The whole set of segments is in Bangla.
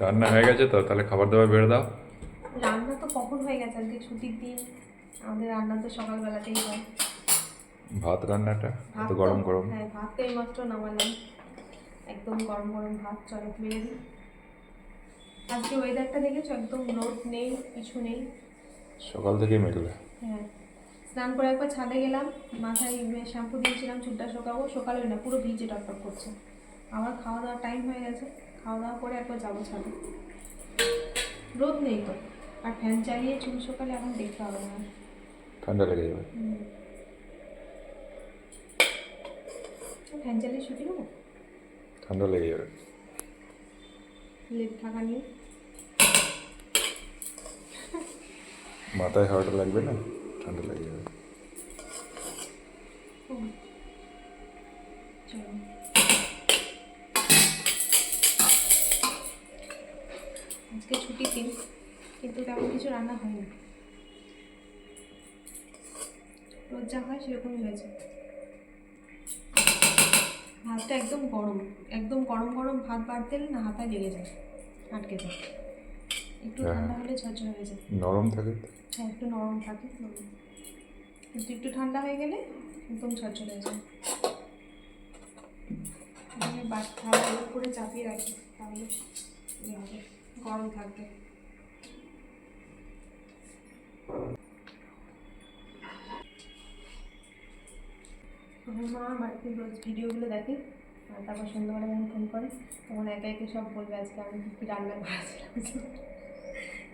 রান্না হয়ে গেছে তো তাহলে খাবার দাবার বেড়ে দাও। রান্না তো কখন হয়ে গেছে? আজকে ছুটির দিন। আমাদের রান্না তো সকালবেলাতেই হয়। ভাত রান্নাটা? এত তো- গরম গরম। হ্যাঁ ভাত তো এইমাত্র নামালাম। একদম গরম গরম ভাত চলো মেরে দিই আজকে ওয়েদারটা দেখেছ? একদম রোদ নেই কিছু নেই। সকাল থেকে মেঘলা। হ্যাঁ। স্নান করে একবার ছাদে গেলাম মাথায় শ্যাম্পু দিয়েছিলাম চুলটা শোকাবো। সকালে না পুরো ভিজে টকটক করছে। আমার খাওয়া দাওয়ার টাইম হয়ে গেছে। খাওয়া দাওয়া করে একবার যাব ছাদে। রোদ নেই তো আর ফ্যান চালিয়ে চুল সকালে এখন দেখতে হবে না। ঠান্ডা লেগে যাবে। ফ্যান চালিয়ে শুকিয়ে নেব? ঠান্ডা লেগে যাবে। লেপ থাকা নিয়ে। মাথায় হাওয়াটা লাগবে না? ঠান্ডা লেগে যাবে। চলো। আজকে ছুটির দিন কিন্তু তেমন কিছু রান্না হয়নি। রোজ যা হয় সেরকমই হয়েছে ভাতটা একদম গরম একদম গরম গরম ভাত বাড়তে দিলে না হাতায় লেগে যায় আটকে যায়। একটু হ্যাঁ। ঠান্ডা হলে ঝরঝরে হয়ে যায়। নরম থাকে হ্যাঁ একটু নরম থাকে কিন্তু একটু ঠান্ডা হয়ে গেলে একদম ঝরঝরে হয়ে যায়। এখানে বাট থালার উপরে চাপিয়ে রাখি তাহলে ইয়ে হবে। গরম থাকবে। আমার মা বাড়িতে রোজ ভিডিওগুলো দেখে আর তারপর সন্ধ্যাবেলা যখন ফোন করে তখন একে একে সব বলবে আজকে আমি কী কী রান্না করেছিলাম।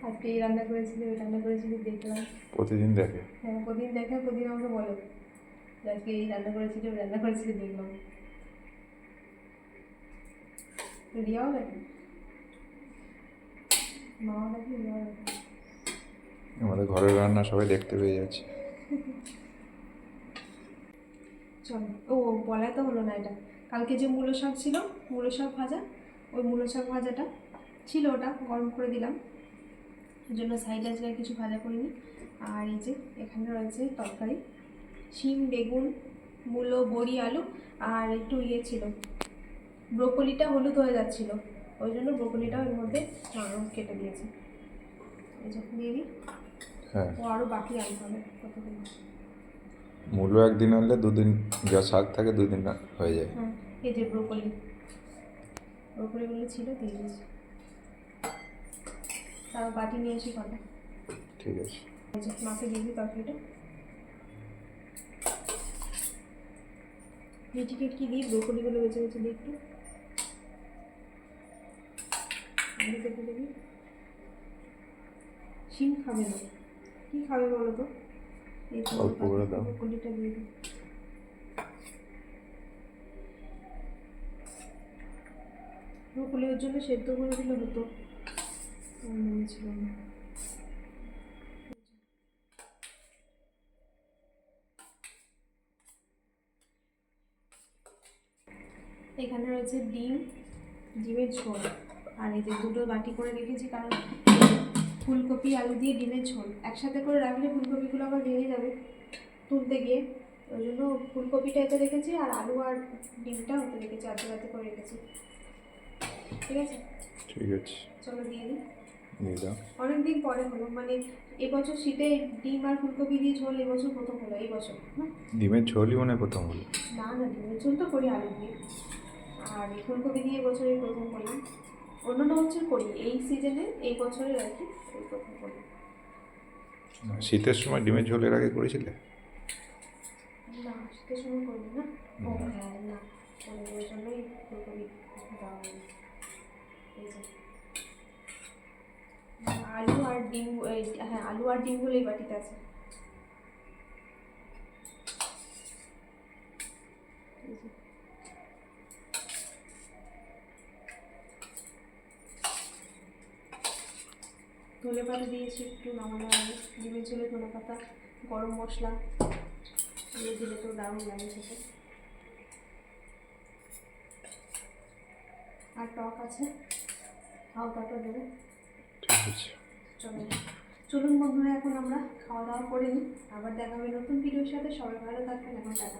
আজকে এই রান্না করেছিলি ওই রান্না করেছিলি দেখলাম। প্রতিদিন দেখে? হ্যাঁ প্রতিদিন দেখে প্রতিদিন আমাকে বলো যে আজকে এই রান্না করেছিলি ওই রান্না করেছিলি দেখলাম। রিয়াও দেখে মাও দেখে রিয়াও দেখে আমাদের ঘরের রান্না সবাই দেখতে পেয়ে যাচ্ছে। চলো, ও বলাই তো হলো না এটা। কালকে যে মূলো শাক ছিল, মূলো শাক ভাজা, ওই মূলো শাক ভাজাটা ছিল ওটা, গরম করে দিলাম। ওই জন্য সাইডে আজকে আর কিছু ভাজা করিনি। আর এই যে এখানে রয়েছে তরকারি, শিম, বেগুন, মূলো, বড়ি, আলু, আর একটু ইয়ে ছিল। ব্রোকলিটা হলুদ হয়ে যাচ্ছিল। ওই জন্য ব্রোকলিটাও এর মধ্যে কেটে দিয়েছে। এই যে দিয়ে দিই। হ্যাঁ। ও আরও বাকি আনতে হবে কতদিন? মূল্য একদিন হলে দুদিন যা শাক থাকে দুদিন না হয়ে যায়। হ্যাঁ এই যে ব্রোকলি। ব্রোকলিগুলো ছিল দিয়ে দিয়েছি। তার বাটি নিয়ে এসে কটা। ঠিক আছে। মাকে দিয়ে দিই তরকারিটা। মিটিকে কি দিই? ব্রোকলিগুলো বেছে বেছে দিই একটু। শিম খাবে না। কি খাবে বলো তো? এই অল্প করে দাও। ব্রোকলিটা দিয়ে দিই। ব্রোকলি ওর জন্য সেদ্ধ করে দিলে হতো। মনে ছিল না। এখানে রয়েছে ডিম ডিমের ঝোল। আর এই যে দুটো বাটি করে রেখেছি কারণ ফুলকপি আলু দিয়ে ডিমের ঝোল। একসাথে করে রাখলে ফুলকপিগুলো আবার ভেঙে যাবে তুলতে গিয়ে। ওই জন্য ফুলকপিটা এতে রেখেছি আর আলু আর ডিমটা ওতে রেখেছি আধে আধে করে রেখেছি। ঠিক আছে? ঠিক আছে। চলো দিয়ে দিই। অনেকদিন পরে হলো মানে এবছর শীতে ডিম আর ফুলকপি দিয়ে ঝোল এবছর প্রথম হলো এই বছর হ্যাঁ? ডিমের ঝোলই মনে প্রথম হলো। না না ডিমের ঝোল তো করি আলু দিয়ে। আর ফুলকপি দিয়ে এবছরই প্রথম করলাম অন্যান্য বছর করি এই সিজনে এই বছরের আর কি এই প্রথম শীতের সময় ডিমের ঝোল এর আগে করেছিলে? না শীতের সময় করি না। ও হ্যাঁ না ওই জন্যই ফুলকপি দেওয়া হয়নি। এই যে। আলু আর ডিম হ্যাঁ আলু আর ডিমগুলো এই বাটিতে আছে এই যে। ধনে পাতা দিয়েছি একটু নামানোর আগে ডিমের ঝোলে ধনে পাতা গরম মশলা দিয়ে দিলে তো দারুণ লাগে খেতে। আর টক আছে তারপর দেবো। চলো। চলুন বন্ধুরা এখন আমরা খাওয়া দাওয়া করে নিই। আবার দেখা হবে নতুন ভিডিওর সাথে। সবাই ভালো থাকবেন এখন বসো।